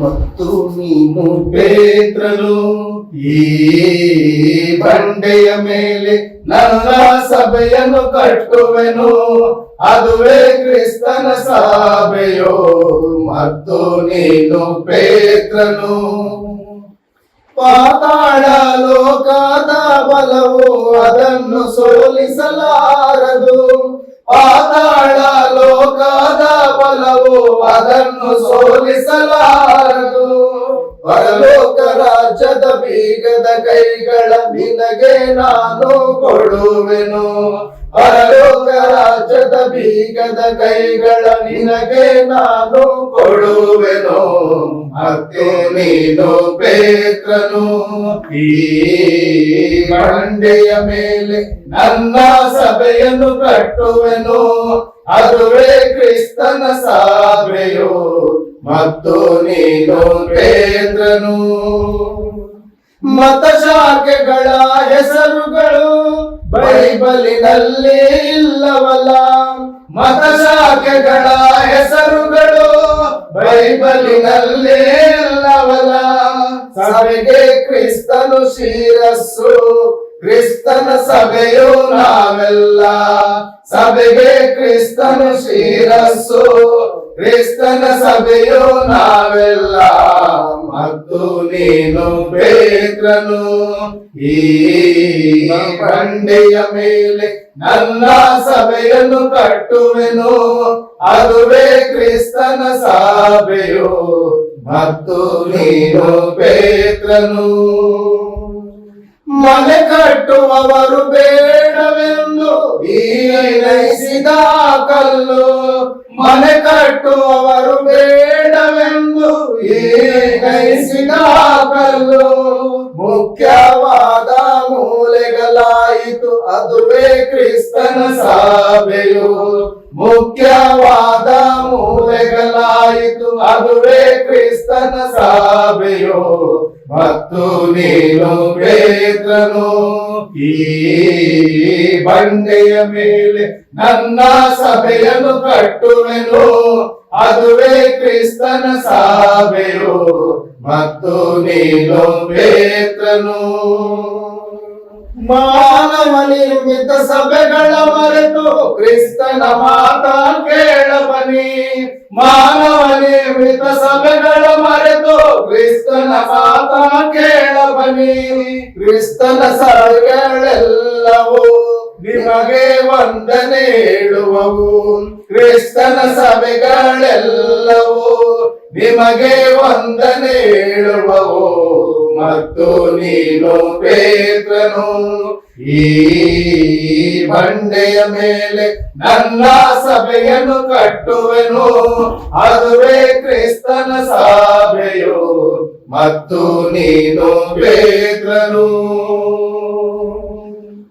ಮತ್ತು ನೀನು ಪೇತ್ರನು, ಈ ಬಂಡೆಯ ಮೇಲೆ ನನ್ನ ಸಭೆಯನ್ನು ಕಟ್ಟುವೆನು. ಅದುವೇ ಕ್ರಿಸ್ತನ ಸಭೆಯೋ, ಮತ್ತು ನೀನು ಪೇತ್ರನು. ಪಾತಾಳ ಲೋಕದ ಬಲವು ಅದನ್ನು ಸೋಲಿಸಲಾರದು. ಪಾತಾಳ ಲೋಕದ ಬಲವು ಅದನ್ನು ಸೋಲಿಸಲಾರದು. ಪರಲೋಕ ರಾಜ್ಯದ ಬೀಗದ ಕೈಗಳ ನಿನಗೆ ನಾನು ಕೊಡುವೆನು. ಪರಲೋಕ ರಾಜ್ಯದ ಬೀಗದ ಕೈಗಳ ನಿನಗೆ ನಾನು ಕೊಡುವೆನು. ಮತ್ತು ನೀನು ಪೇತ್ರನು. ಈ ಬಂಡೆಯ ಮೇಲೆ ನನ್ನ ಸಭೆಯನ್ನು ಕಟ್ಟುವೆನು. ಅದುವೇ ಕ್ರಿಸ್ತನ ಸಾಬೆಯು ಮತ್ತು ನೀನು ಪೇತ್ರನು. ಮತಶಾಖೆಗಳ ಹೆಸರುಗಳು ಬೈಬಲಿನಲ್ಲಿ ಇಲ್ಲವಲ್ಲ. ಮತಶಾಖೆಗಳ ಹೆಸರುಗಳು ಬೈಬಲಿನಲ್ಲಿ ಇಲ್ಲವಲ್ಲ. ಸಭೆಗೆ ಕ್ರಿಸ್ತನು ಶಿರಸ್ಸು ಕ್ರಿಸ್ತನ ಸಭೆಯು ನಾವೆಲ್ಲ ಸಭೆಗೆ ಕ್ರಿಸ್ತನು ಶಿರಸ್ಸು. ಕ್ರಿಸ್ತನ ಸಭೆಯು ನಾವೆಲ್ಲ. ಮತ್ತು ನೀನು ಪೇತ್ರನು. ಈ ಬಂಡೆಯ ಮೇಲೆ ನನ್ನ ಸಭೆಯನ್ನು ಕಟ್ಟುವೆನು. ಅದುವೇ ಕ್ರಿಸ್ತನ ಸಭೆಯು. ಮತ್ತು ನೀನು ಪೇತ್ರನು. ಮನೆ ಕಟ್ಟುವವರು ಬೇಡವೆಂದು ಈ ನೈಸಿದ ಕಲ್ಲು. ಮನೆ ಕಟ್ಟುವವರು ಬೇಡವೆಂದು ಈ ಕಲ್ಲು. ಮುಖ್ಯವಾದ ಮೂಲೆಗಳಾಯಿತು, ಅದುವೇ ಕ್ರಿಸ್ತನ ಸಭೆಯು. ಮುಖ್ಯವಾದ ಮೂಲೆಗಳಾಯಿತು, ಅದುವೇ ಕ್ರಿಸ್ತನ ಸಭೆಯು. ಮತ್ತು ನೀನು ಪೇತ್ರನು, ಈ ಬಂಡೆಯ ಮೇಲೆ ನನ್ನ ಸಭೆಯನ್ನು ಕಟ್ಟುವೆನು. ಅದುವೇ ಕ್ರಿಸ್ತನ ಸಾವೆಯು ಮತ್ತು ನೀನು ಪೇತ್ರನು. ಮಾನವ ನಿರ್ಮಿತ ಸಭೆಗಳ ಮರೆತು ಕ್ರಿಸ್ತನ ಮಾತಾ ಕೇಳಬನಿ ಮಾನವ ನಿರ್ಮಿತ ಕೇಳಬನಿ ಕ್ರಿಸ್ತನ ಸಭೆಗಳೆಲ್ಲವೂ ನಿಮಗೆ ವಂದನೆ ಹೇಳುವವು ಕ್ರಿಸ್ತನ ಸಭೆಗಳೆಲ್ಲವೂ ನಿಮಗೆ ವಂದನೆ ಹೇಳುವವು ಮತ್ತು ನೀನು ಪೇತ್ರನು, ಈ ಬಂಡೆಯ ಮೇಲೆ ನನ್ನ ಸಭೆಯನ್ನು ಕಟ್ಟುವೆನು. ಅದುವೇ ಕ್ರಿಸ್ತನ ಸಭೆಯು. ಮತ್ತು ನೀನು ಪೇತ್ರನು.